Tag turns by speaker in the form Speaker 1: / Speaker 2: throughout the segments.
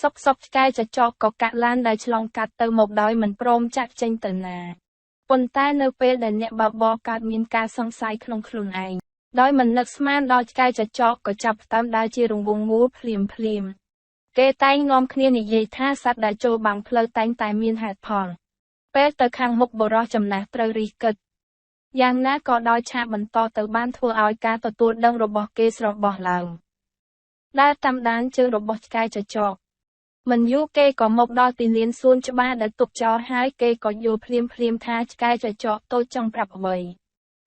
Speaker 1: សុកសុកឆ្កែចចកក៏កាក់ឡានដែលឆ្លងកាត់ទៅមកដោយមិនព្រមចាក់ចេញទៅណាប៉ុន្តែនៅពេលដែលអ្នកបបរកើតមានការសង្ស័យក្នុងខ្លួនឯងដោយមិននឹកស្មានដល់ឆ្កែចចកក៏ចាប់ផ្ដើមដើរជារង្វង់មូលភ្លាមភ្លាមគេតែងនាំគ្នានិយាយថាសត្វដែលចូលបាំងផ្លូវតែងតែមានហេតុផលពេលទៅខាងមុខបរោះចំណាស់ត្រូវរិះគិតយ៉ាងណាក៏ដោយឆាកបន្តទៅបានធ្វើឲ្យការទទួលដឹងរបស់គេស្របោះឡើងដែលតាមដានជើងរបស់ឆ្កែចចក មិនយូរគេក៏មកដល់ទីលានសួនច្បារដែលទុកចោលហើយគេក៏យល់ភ្លាមភ្លាមថាឆ្កែចចកតូចចង់ប្រាប់អ្វី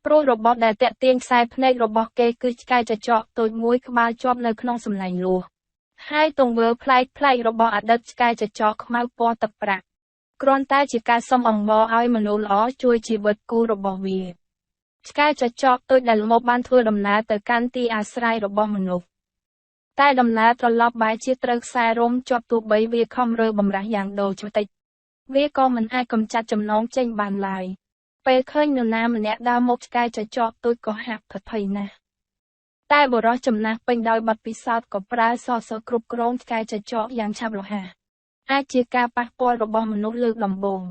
Speaker 1: ព្រោះរបស់ដែលតាក់ទាញខ្សែភ្នែករបស់គេគឺឆ្កែចចកតូចមួយក្បាលជាប់នៅក្នុងសម្លេងលួសហើយទង្វើប្លែកប្លែករបស់អតីតឆ្កែចចកខ្មៅពណ៌ទឹកប្រាក់គ្រាន់តែជាការសុំអង្វរឲ្យមនុស្សល្អជួយជីវិតគូរបស់វាឆ្កែចចកតូចដែលមកបានធ្វើដំណើរទៅកាន់ទីអាស្រ័យរបស់មនុស្ស តែដំណើរត្រឡប់បែរជាត្រូវខ្សែរំជាប់ទោះបីវាខំរើបំរាស់យ៉ាងដូរច្តិចវាក៏មិនអាចកំចាត់ចំណងចេញបានឡើយពេលឃើញនរណាម្នាក់ដើរមកឆ្កែចចកតូចក៏ហាក់ផិតភ័យណាស់តែបរិសចំណាស់ពេញដោយបទពិសោធន៍ក៏ប្រើសរសើរគ្រប់គ្រងឆ្កែចចកយ៉ាងឆាប់រហ័សអាចជាការប៉ះពាល់របស់មនុស្សលើកដំបូង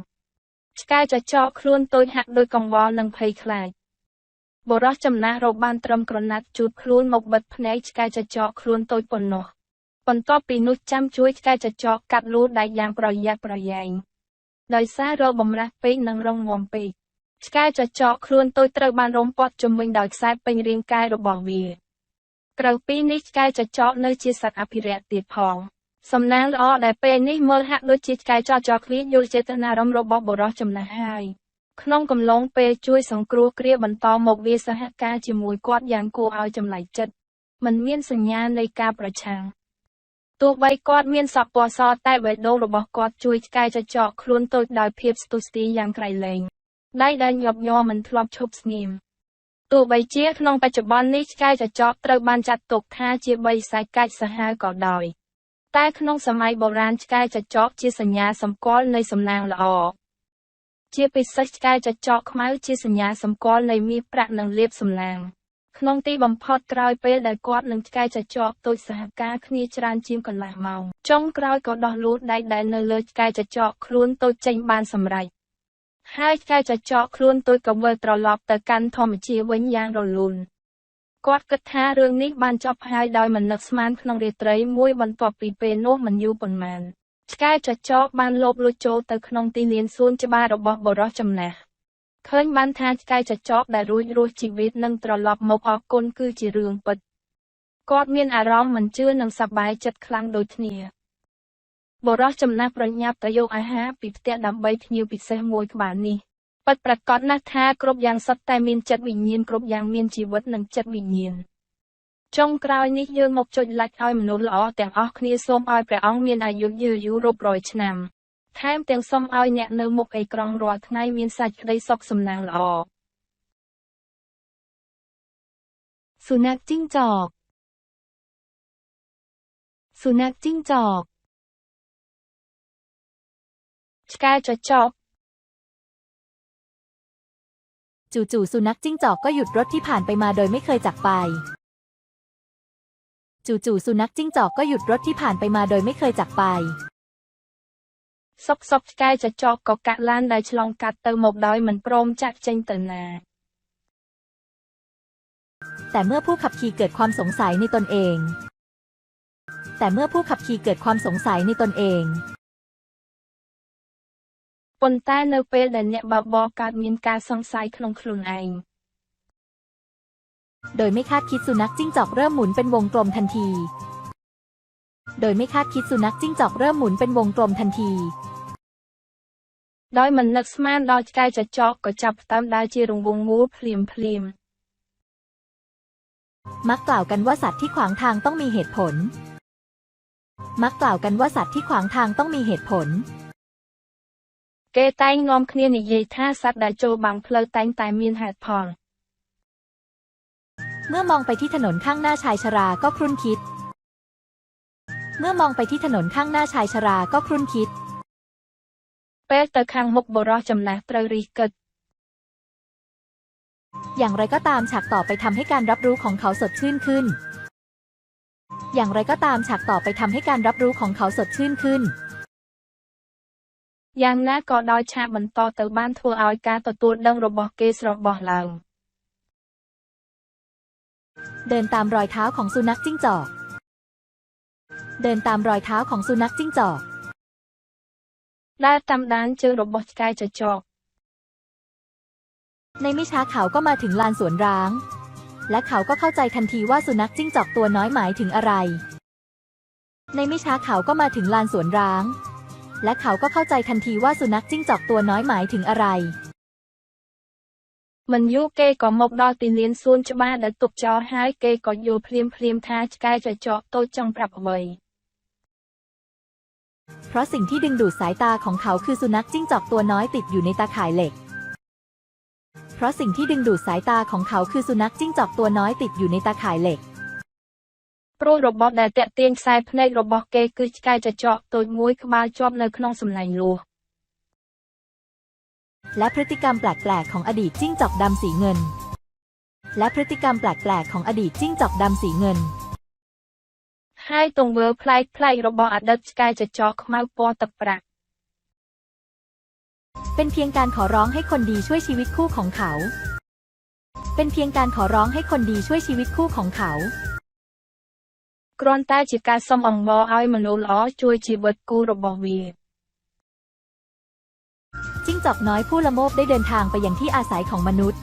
Speaker 1: ឆ្កែចចកខ្លួនតូចហាក់ដូចកង្វល់និងភ័យខ្លាច បរិសចំណាស់រកបានត្រឹមក្រណាត់ជូតខ្លួនមកបិទភ្នែកឆ្កែចចកខ្លួនតូចប៉ុណ្ណោះបន្ទាប់ពីនោះចាំជួយឆ្កែចចកកាត់លូដែកយ៉ាងប្រយ័ត្នប្រយែងដោយសាររកបំរាស់ពេកនិងរងមាំពេកឆ្កែចចកខ្លួនតូចត្រូវបានរំពាត់ជំវិញដោយខ្សែពេញរាងកាយរបស់វាក្រៅពីនេះឆ្កែចចកនៅជាសត្វអភិរក្សទៀតផងសំណាងល្អដែលពេលនេះមើលហាក់ដូចជាឆ្កែចចកឃ្លៀយល់ចេតនារំរបស់បុរសចំណាស់ហើយ ក្នុងកំឡុងពេលជួយសង្គ្រោះគ្រាបន្តមកវាសហការជាមួយគាត់យ៉ាងគួរឲ្យចម្លែកចិត្តมันមានសញ្ញានៃការប្រឆាំងទោះបីគាត់មានសពពណ៌សតែបេះដូងរបស់គាត់ជួយឆ្កែចចកខ្លួនតូចដោយភាពស្ទុះស្ទីយ៉ាងក្រៃលែងដៃដែលញាប់ញ័រមិនធ្លាប់ឈប់ស្ងៀមទោះបីជាក្នុងបច្ចុប្បន្ននេះឆ្កែចចកត្រូវបានចាត់ទុកថាជាបីសាច់កាច់សាហាវក៏ដោយតែក្នុងសម័យបុរាណឆ្កែចចកជាសញ្ញាសម្គាល់នៃសំណាងល្អ ជាពិសេសឆ្កែចចកខ្មៅជាសញ្ញាសម្គាល់នៃមាសប្រាក់និងលាភសំណាងក្នុងទីបំផុតក្រោយពេលដែលគាត់នឹងឆ្កែចចកតូចសហការគ្នាច្រើនជាងកន្លះម៉ោងចុងក្រោយក៏ដោះលូតដៃដែលនៅលើឆ្កែចចកខ្លួនតូចចេញបានសម្រេចហើយឆ្កែចចកខ្លួនតូចក៏វិលត្រឡប់ទៅកាន់ធម្មជាតិវិញយ៉ាងរលូនគាត់គិតថារឿងនេះបានចប់ហើយដោយមិននឹកស្មានក្នុងរាត្រីមួយបន្ទាប់ពីពេលនោះមិនយូរប៉ុន្មាន ឆ្កែចចកបានលបលួចចូលទៅក្នុងទីលានសួនច្បាររបស់បរិសចំណាស់ឃើញបានថាឆ្កែចចកដែលរួចរស់ជីវិតនឹងត្រឡប់មកអរគុណគឺជារឿងពិតគាត់មានអារម្មណ៍មិនជឿនិងសប្បាយចិត្តខ្លាំងដូចគ្នាបរិសចំណាស់ប្រញាប់ទៅយកអាហារពីផ្ទះដើម្បីភ្ញៀវពិសេសមួយក្បាលនេះពិតប្រាកដណាស់ថាគ្រប់យ៉ាងសុទ្ធតែមានចិត្តវិញ្ញាណគ្រប់យ៉ាងមានជីវិតនិងចិត្តវិញ្ញាណ ចុងក្រោយនេះយើងមកចុច like ឲ្យមនុស្សល្អទាំងអស់គ្នាសូមឲ្យព្រះអង្គមានអាយុយឺយូររាប់រយឆ្នាំថែមទាំងសូមឲ្យអ្នកនៅមុខអេក្រង់រាល់ថ្ងៃមានសាច់ក្តីសុខសំណាងល្អសុนัขจิ้งจอกสุนัขจิ้งจอกឆ្កែចចក
Speaker 2: จู่ๆสุนัขจิ้งจอกก็หยุดรถที่ผ่านไปมาโดยไม่เคยจากไป จู่ๆสุนัขจิ้งจอกก็หยุดรถที่ผ่านไปมาโดยไม่เคยจากไป
Speaker 1: សុកសុកឆ្កែចចកក៏កាក់ឡានដែលឆ្លងកាត់ទៅមកដោយមិនព្រមចាក់ចេញទៅណា
Speaker 2: แต่เมื่อผู้ขับขี่เกิดความสงสัยในตนเอง แต่เมื่อผู้ขับขี่เกิดความสงสัยในตนเอง
Speaker 1: ប៉ុន្តែនៅពេលដែលអ្នកបបរកើតមានការសង្ស័យក្នុងខ្លួនឯង
Speaker 2: โดยไม่คาดคิดสุนัขจิ้งจอกเริ่มหมุนเป็นวงกลมทันที โดยไม่คาดคิดสุนัขจิ้งจอกเริ่มหมุนเป็นวงกลมทันที
Speaker 1: ដោយមិននឹកស្មានដល់ឆ្កែចចកក៏ចាប់ផ្ដើមដើរជារង្វង់មូលភ្លាមភ្លាម
Speaker 2: มักกล่าวกันว่าสัตว์ที่ขวางทางต้องมีเหตุผล มักกล่าวกันว่าสัตว์ที่ขวางทางต้องมีเหตุผล
Speaker 1: គេតែងនាំគ្នានិយាយថាសត្វដែលចូលបាំងផ្លូវតែងតែមានហេតុផល
Speaker 2: เมื่อมองไปที่ถนนข้างหน้าชายชราก็ครุ่นคิด เมื่อมองไปที่ถนนข้างหน้าชายชราก็ครุ่นคิด
Speaker 1: ពេលទៅខាងមុខបរោះចំណាស់ត្រូវរិះគិត
Speaker 2: อย่างไรก็ตามฉากต่อไปทำให้การรับรู้ของเขาสดชื่นขึ้น อย่างไรก็ตามฉากต่อไปทำให้การรับรู้ของเขาสดชื่นขึ้น
Speaker 1: យ៉ាងណាក៏ដោយឆាកបន្តទៅបានធ្វើឲ្យការទទួលដឹងរបស់គេស្រស់បោះឡើង
Speaker 2: เดินตามรอยเท้าของสุนัขจิ้งจอก เดินตามรอยเท้าของสุนัขจิ้งจอก
Speaker 1: ដើរតាមដានជើងរបស់ឆ្កែចចក
Speaker 2: ในไม่ช้าเขาก็มาถึงลานสวนร้าง และเขาก็เข้าใจทันทีว่าสุนัขจิ้งจอกตัวน้อยหมายถึงอะไร ในไม่ช้าเขาก็มาถึงลานสวนร้าง และเขาก็เข้าใจทันทีว่าสุนัขจิ้งจอกตัวน้อยหมายถึงอะไร
Speaker 1: មិនយូរគេក៏មកដល់ទីលានសួនច្បារដែលទុកចោលហើយគេក៏យល់ភ្លាមភ្លាមៗថាឆ្កែចចកតូចចង់ប្រាប់អ្វី
Speaker 2: เพราะสิ่งที่ดึงดูดสายตาของเขาคือสุนัขจิ้งจอกตัวน้อยติดอยู่ในตาข่ายเหล็ก เพราะสิ่งที่ดึงดูดสายตาของเขาคือสุนัขจิ้งจอกตัวน้อยติดอยู่ในตาข่ายเหล็ก
Speaker 1: ព្រោះរបស់ដែលតាក់ទាញខ្សែភ្នែករបស់គេគឺឆ្កែចចកតូចមួយក្បាលជាប់នៅក្នុងសំណាញ់លួស
Speaker 2: และพฤติกรรมแปลกๆของอดีตจิ้งจอกดำสีเงิน และพฤติกรรมแปลกๆของอดีตจิ้งจอกดำสีเงิน
Speaker 1: ให้ตรงเวอร์พลายพลายรบออดัตกายจะจอกมาปอตะปรัก
Speaker 2: เป็นเพียงการขอร้องให้คนดีช่วยชีวิตคู่ของเขา เป็นเพียงการขอร้องให้คนดีช่วยชีวิตคู่ของเขา
Speaker 1: กรอนใต้จิตการสมองบอเอามนุล้อช่วยชีวิตคู่รบอวี
Speaker 2: จิ้งจอกน้อยผู้ละโมบได้เดินทางไปยังที่อาศัยของมนุษย์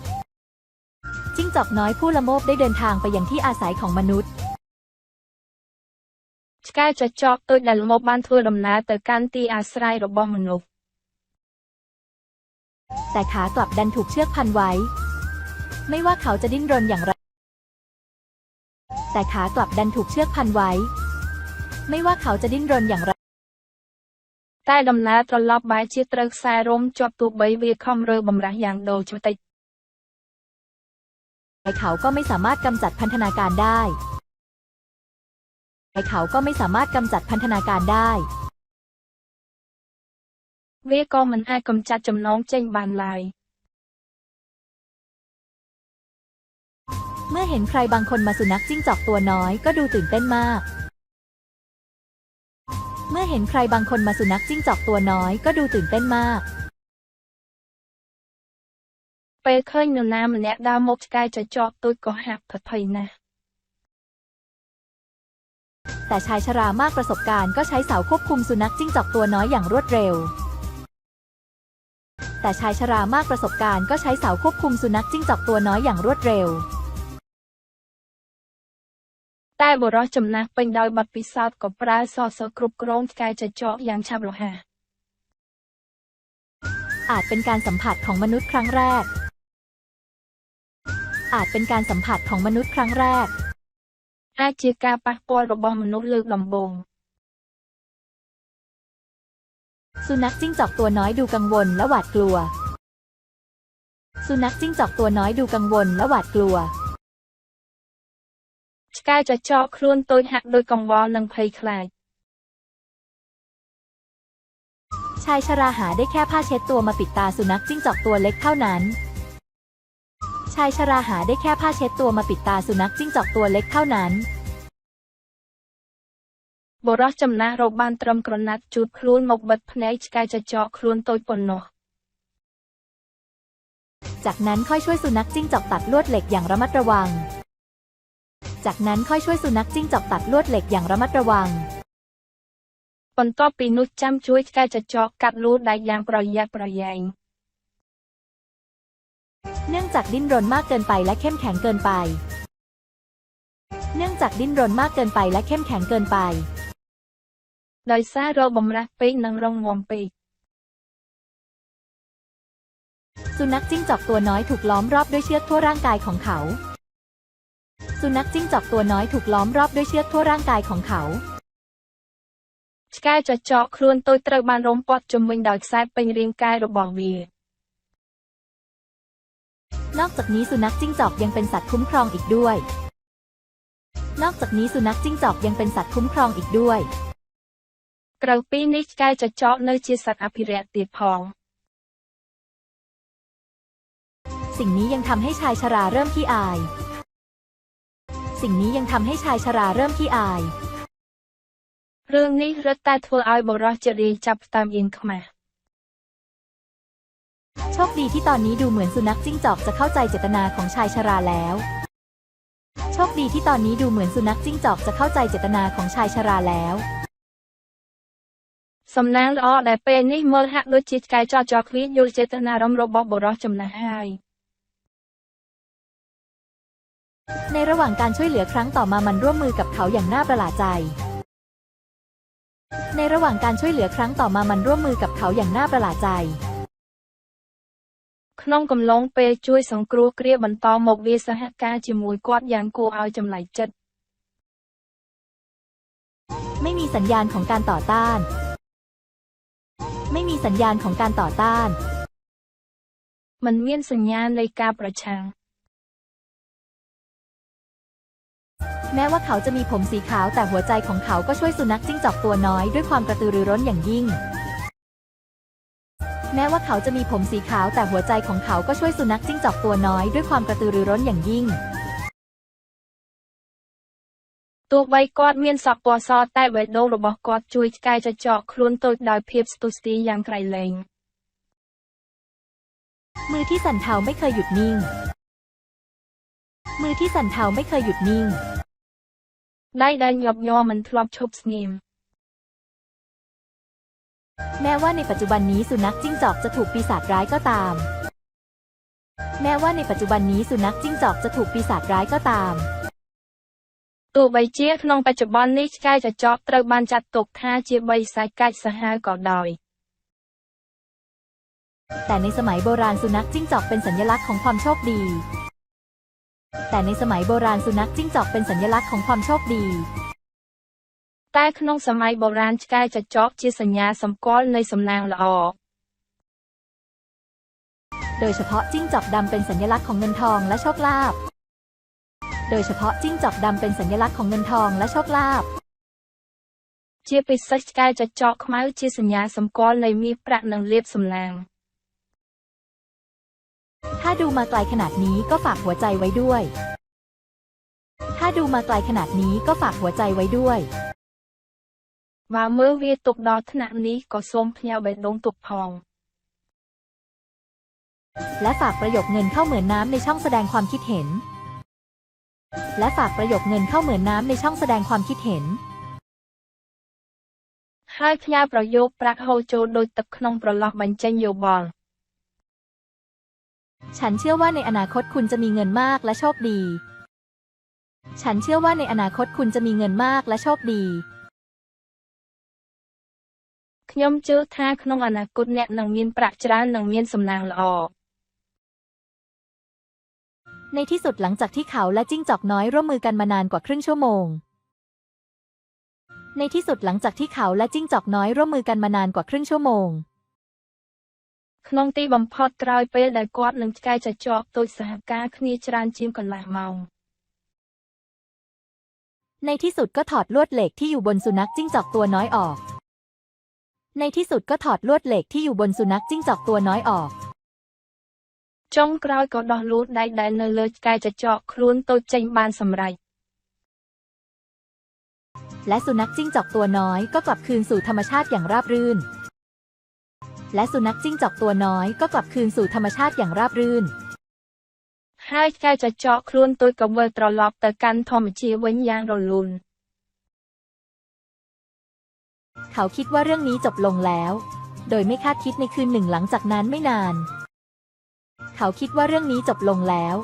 Speaker 2: จิ้งจอกน้อยผู้ละโมบได้เดินทางไปยังที่อาศัยของมนุษย์
Speaker 1: ឆ្កែចចកតូចដែលមកបានធ្វើដំណើរទៅកាន់ទីអាស្រ័យរបស់មនុស្ស
Speaker 2: แต่ขากลับดันถูกเชือกพันไว้ ไม่ว่าเขาจะดิ้นรนอย่างไร แต่ขากลับดันถูกเชือกพันไว้ ไม่ว่าเขาจะดิ้นรนอย่างไร
Speaker 1: ใต้ดำน้าตลอดใบายชีตรึกสายร่มจบตัวใบเวคอมเรือบำระอย่างโดชุติ
Speaker 2: ไอเขาก็ไม่สามารถกำจัดพันธนาการได้ไอเขาก็ไม่สามารถกำจัดพันธนาการได้
Speaker 1: เวียก็มันให้กำจัดจำน้องเจงบานลาย
Speaker 2: เมื่อเห็นใครบางคนมาสุนัขจิ้งจอกตัวน้อยก็ดูตื่นเต้นมาก เมื่อเห็นใครบางคนมาสุนัขจิ้งจอกตัวน้อยก็ดูตื่นเต้นมาก
Speaker 1: ពេលឃើញនរណាម្នាក់ដើរមកឆ្កែចចកតូចក៏ហាក់ភ័យភ័យណាស់
Speaker 2: แต่ชายชรามากประสบการณ์ก็ใช้เสาควบคุมสุนัขจิ้งจอกตัวน้อยอย่างรวดเร็ว แต่ชายชรามากประสบการณ์ก็ใช้เสาควบคุมสุนัขจิ้งจอกตัวน้อยอย่างรวดเร็ว
Speaker 1: តែបុរសចំណាស់ពេញដោយបទពិសោធន៍ក៏ប្រើសសរគ្រប់គ្រងឆ្កែចចកយ៉ាងឆាប់រហ័ស
Speaker 2: อาจเป็นการสัมผัสของมนุษย์ครั้งแรก อาจเป็นการสัมผัสของมนุษย์ครั้งแรก
Speaker 1: អាចជាការប៉ះពាល់របស់មនុស្សលើកដំបូង
Speaker 2: สุนัขจิ้งจอกตัวน้อยดูกังวลและหวาดกลัว สุนัขจิ้งจอกตัวน้อยดูกังวลและหวาดกลัว
Speaker 1: ឆ្កែចចកខ្លួនតូចហាក់ដូចកង្វល់និងភ័យខ្លាច
Speaker 2: ชายชราหาได้แค่ผ้าเช็ดตัวมาปิดตาสุนัขจิ้งจอกตัวเล็กเท่านั้น ชายชราหาได้แค่ผ้าเช็ดตัวมาปิดตาสุนัขจิ้งจอกตัวเล็กเท่านั้น
Speaker 1: បុរសចំណាស់រកបានត្រឹមក្រណាត់ជូតខ្លួនមកបិទភ្នែកឆ្កែចចកខ្លួនតូចប៉ុណ្ណោះ
Speaker 2: จากนั้นค่อยช่วยสุนัขจิ้งจอกตัดลวดเหล็กอย่างระมัดระวัง จากนั้นค่อยช่วยสุนัขจิ้งจอกตัดลวดเหล็กอย่างระมัดระวัง
Speaker 1: បន្ទាប់ពីនោះចាំជួយឆ្កែចចកកាត់លូដែកយ៉ាងប្រយ័ត្នប្រយែង
Speaker 2: เนื่องจากดิ้นรนมากเกินไปและเข้มแข็งเกินไป เนื่องจากดิ้นรนมากเกินไปและเข้มแข็งเกินไป
Speaker 1: ដោយសាររកបំរាស់ពេកនិងរងមាំពេក
Speaker 2: สุนัขจิ้งจอกตัวน้อยถูกล้อมรอบด้วยเชือกทั่วร่างกายของเขา สุนัขจิ้งจอกตัวน้อยถูกล้อมรอบด้วยเชือกทั่วร่างกายของเขา
Speaker 1: ឆ្កែចចកខ្លួនតូចត្រូវបានរុំព័ទ្ធជុំវិញដោយខ្សែពេញរាងកាយរបស់វា
Speaker 2: นอกจากนี้สุนัขจิ้งจอกยังเป็นสัตว์คุ้มครองอีกด้วย นอกจากนี้สุนัขจิ้งจอกยังเป็นสัตว์คุ้มครองอีกด้วย
Speaker 1: ក្រៅពីនេះឆ្កែចចកនៅជាសត្វអភិរក្សទៀតផង
Speaker 2: สิ่งนี้ยังทำให้ชายชราเริ่มขี้อาย สิ่งนี้ยังทำให้ชายชราเริ่มที่อาย
Speaker 1: เรื่องนี้รัตตาทัวอายบรอจรีจับตามอินขมา
Speaker 2: โชคดีที่ตอนนี้ดูเหมือนสุนัขจิ้งจอกจะเข้าใจเจตนาของชายชราแล้ว โชคดีที่ตอนนี้ดูเหมือนสุนัขจิ้งจอกจะเข้าใจเจตนาของชายชราแล้ว
Speaker 1: สำนักอ๋อแต่เป็นนี่เมื่อฮักลุจิตกายจอจอกวิทยุลเจตนารมรบบบรอจำนะ
Speaker 2: ให้ นระหว่างการช่วยเหลือครั้งต่อมามันร่วมมือกับเขาอย่างน่าประหลาดใจ ในระหว่างการช่วยเหลือครั้งต่อมามันร่วมมือกับเขาอย่างน่าประหลาดใจ
Speaker 1: ក្នុងកំឡុងពេលជួយសង្គ្រោះគ្រាបន្តមកវាសហការជាមួយគាត់យ៉ាងគួរឲ្យចម្លែកចិត្ត
Speaker 2: ไม่มีสัญญาณของการต่อต้าน ไม่มีสัญญาณของการต่อต้าน
Speaker 1: มันមានសញ្ញានៃការប្រឆាំង
Speaker 2: แม้ว่าเขาจะมีผมสีขาวแต่หัวใจของเขาก็ช่วยสุนัขจิ้งจอกตัวน้อยด้วยความกระตือรือร้นอย่างยิ่ง แม้ว่าเขาจะมีผมสีขาวแต่หัวใจของเขาก็ช่วยสุนัขจิ้งจอกตัวน้อยด้วยความกระตือรือร้นอย่างยิ่ง
Speaker 1: ទោះបីគាត់មានសពពណ៌សតែបេះដូងរបស់គាត់ជួយឆ្កែចចកខ្លួនតូចដោយភាពស្ទុះស្ទីយ៉ាងក្រៃលែង
Speaker 2: มือที่สั่นเทาไม่เคยหยุดนิ่ง มือที่สั่นเทาไม่เคยหยุดนิ่ง
Speaker 1: ได้ได้ยอบยอมันทลอบชบสนิม
Speaker 2: แม้ว่าในปัจจุบันนี้สุนัขจิ้งจอกจะถูกปีศาจร้ายก็ตาม แม้ว่าในปัจจุบันนี้สุนัขจิ้งจอกจะถูกปีศาจร้ายก็ตาม
Speaker 1: ตัวใบเจี๊ยขนองปัจจุบันนี้ใกล้จะจอกตระบานจัดตกท่าเจี๊ยบใบสายไก่สหายก่อดอย
Speaker 2: แต่ในสมัยโบราณสุนัขจิ้งจอกเป็นสัญลักษณ์ของความโชคดี แต่ในสมัยโบราณสุนัขจิ้งจอกเป็นสัญลักษณ์ของความโชคดี
Speaker 1: តែក្នុងសម័យបុរាណឆ្កែចចកជាសញ្ញាសម្គាល់នៃសំណាងល្អ
Speaker 2: โดยเฉพาะจิ้งจอกดำเป็นสัญลักษณ์ของเงินทองและโชคลาภ โดยเฉพาะจิ้งจอกดำเป็นสัญลักษณ์ของเงินทองและโชคลาภ
Speaker 1: ជាពិសេសឆ្កែចចកខ្មៅជាសញ្ញាសម្គាល់នៃមាសប្រាក់និងលាភសំណាង
Speaker 2: ถ้าดูมาไกลขนาดนี้ก็ฝากหัวใจไว้ด้วย ถ้าดูมาไกลขนาดนี้ก็ฝากหัวใจไว้ด้วย
Speaker 1: បើមើលវាទុកដល់ថ្នាក់នេះក៏សូមផ្ញើបេះដូងទុកផង
Speaker 2: และฝากประโยคเงินเข้าเหมือนน้ำในช่องแสดงความคิดเห็น และฝากประโยคเงินเข้าเหมือนน้ำในช่องแสดงความคิดเห็น
Speaker 1: ហើយផ្ញើប្រយោគប្រាក់ហូរចូលដោយទឹកក្នុងប្រឡោះបញ្ចេញយោបល់
Speaker 2: ฉันเชื่อว่าในอนาคตคุณจะมีเงินมากและโชคดี ฉันเชื่อว่าในอนาคตคุณจะมีเงินมากและโชคดี
Speaker 1: ខ្ញុំជឿថាក្នុងអនាគតអ្នកនឹងមានប្រាក់ច្រើននិងមានសំណាងល្អ
Speaker 2: ในที่สุดหลังจากที่เขาและจิ้งจอกน้อยร่วมมือกันมานานกว่าครึ่งชั่วโมง ในที่สุดหลังจากที่เขาและจิ้งจอกน้อยร่วมมือกันมานานกว่าครึ่งชั่วโมง
Speaker 1: ក្នុងទីបំផុតក្រោយពេលដែលគាត់និងឆ្កែចចកតូចសហការគ្នាច្រើនជាងកន្លះម៉ោង
Speaker 2: ในที่สุดก็ถอดลวดเหล็กที่อยู่บนสุนัขจิ้งจอกตัวน้อยออก ในที่สุดก็ถอดลวดเหล็กที่อยู่บนสุนัขจิ้งจอกตัวน้อยออก
Speaker 1: ចុងក្រោយក៏ដោះលូដៃដែលនៅលើឆ្កែចចកខ្លួនតូចចេញបានសម្រេច
Speaker 2: และสุนัขจิ้งจอกตัวน้อยก็กลับคืนสู่ธรรมชาติอย่างราบรื่น และสุนัขจิ้งจอกตัวน้อยก็กลับคืนสู่ธรรมชาติอย่างราบรื่น
Speaker 1: ហើយឆ្កែចចកខ្លួនតូចក៏វិលត្រឡប់ទៅកាន់ធម្មជាតិវិញយ៉ាងរលូន
Speaker 2: เขาคิดว่าเรื่องนี้จบลงแล้ว โดยไม่คาดคิดในคืนหนึ่งหลังจากนั้นไม่นาน เขาคิดว่าเรื่องนี้จบลงแล้ว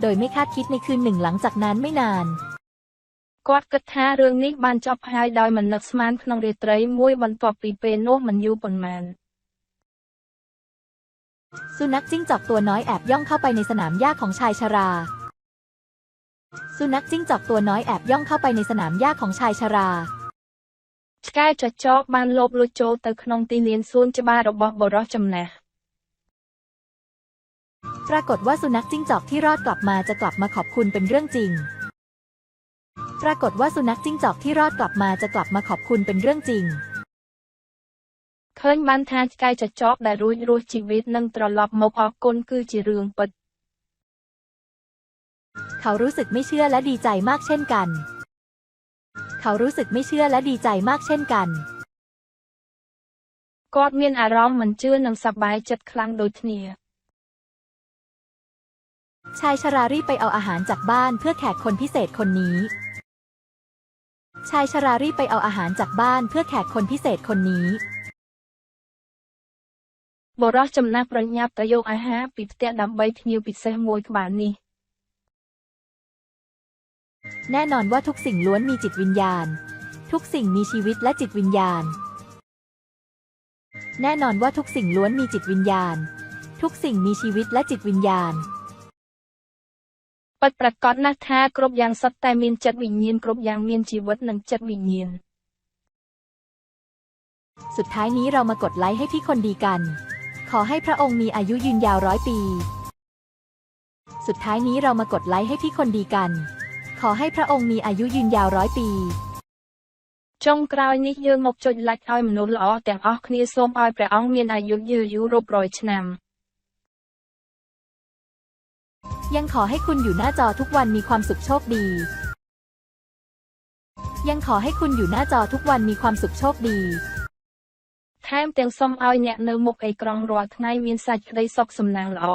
Speaker 2: โดยไม่คาดคิดในคืนหนึ่งหลังจากนั้นไม่นาน
Speaker 1: គាត់គិតថារឿងនេះបានចប់ហើយដោយមិននឹកស្មានក្នុងរាត្រីមួយបន្ទាប់ពីពេលនោះមិនយូរប៉ុន្មាន
Speaker 2: สุนัขจิ้งจอกตัวน้อยแอบย่องเข้าไปในสนามหญ้าของชายชรา สุนัขจิ้งจอกตัวน้อยแอบย่องเข้าไปในสนามหญ้าของชายชรา
Speaker 1: ឆ្កែចចកបានលបលួចចូលទៅក្នុងទីលានសួនច្បាររបស់បរិសចំណាស់
Speaker 2: ปรากฏว่าสุนัขจิ้งจอกที่รอดกลับมาจะกลับมาขอบคุณเป็นเรื่องจริง ปรากฏว่าสุนัขจิ้งจอกที่รอดกลับมาจะกลับมาขอบคุณเป็นเรื่องจริง
Speaker 1: ឃើញបានថាឆ្កែចចកដែលរួចរស់ជីវិតនិងត្រឡប់មកអរគុណគឺជារឿងពិត
Speaker 2: เขารู้สึกไม่เชื่อและดีใจมากเช่นกัน เขารู้สึกไม่เชื่อและดีใจมากเช่นกัน
Speaker 1: គាត់មានអារម្មណ៍មិនជឿនិងសប្បាយចិត្តខ្លាំងដូចគ្នា
Speaker 2: ชายชรารีบไปเอาอาหารจากบ้านเพื่อแขกคนพิเศษคนนี้ ชายชรารีบไปเอาอาหารจากบ้านเพื่อแขกคนพิเศษคนนี้
Speaker 1: បុរសចំណាស់ប្រញាប់ទៅយកអាហារពីផ្ទះដើម្បីភ្ញៀវពិសេសមួយក្បាលនេះ
Speaker 2: แน่นอนว่าทุกสิ่งล้วนมีจิตวิญญาณ ทุกสิ่งมีชีวิตและจิตวิญญาณ แน่นอนว่าทุกสิ่งล้วนมีจิตวิญญาณ ทุกสิ่งมีชีวิตและจิตวิญญาณ
Speaker 1: ពិតប្រាកដណាស់ថាគ្រប់យ៉ាងសុទ្ធតែមានចិត្តវិញ្ញាណគ្រប់យ៉ាងមានជីវិតនិងចិត្តវិញ្ញាណ
Speaker 2: สุดท้ายนี้เรามากดไลค์ให้พี่คนดีกัน ขอให้พระองค์มีอายุยืนยาวร้อยปี สุดท้ายนี้เรามากดไลค์ให้พี่คนดีกัน ขอให้พระองค์มีอายุยืนยาวร้อยปี
Speaker 1: ចុងក្រោយនេះយើងមកចុច like ឲ្យមនុស្សល្អទាំងអស់គ្នាសូមឲ្យព្រះអង្គមានអាយុយឺនយូររាប់រយឆ្នាំ
Speaker 2: ยังขอให้คุณอยู่หน้าจอทุกวันมีความสุขโชคดี ยังขอให้คุณอยู่หน้าจอทุกวันมีความสุขโชคดี
Speaker 1: ថែមទាំងសូមឲ្យអ្នកនៅមុខអេក្រង់រាល់ថ្ងៃមានសាច់ក្តីសុខសំណាងល្អ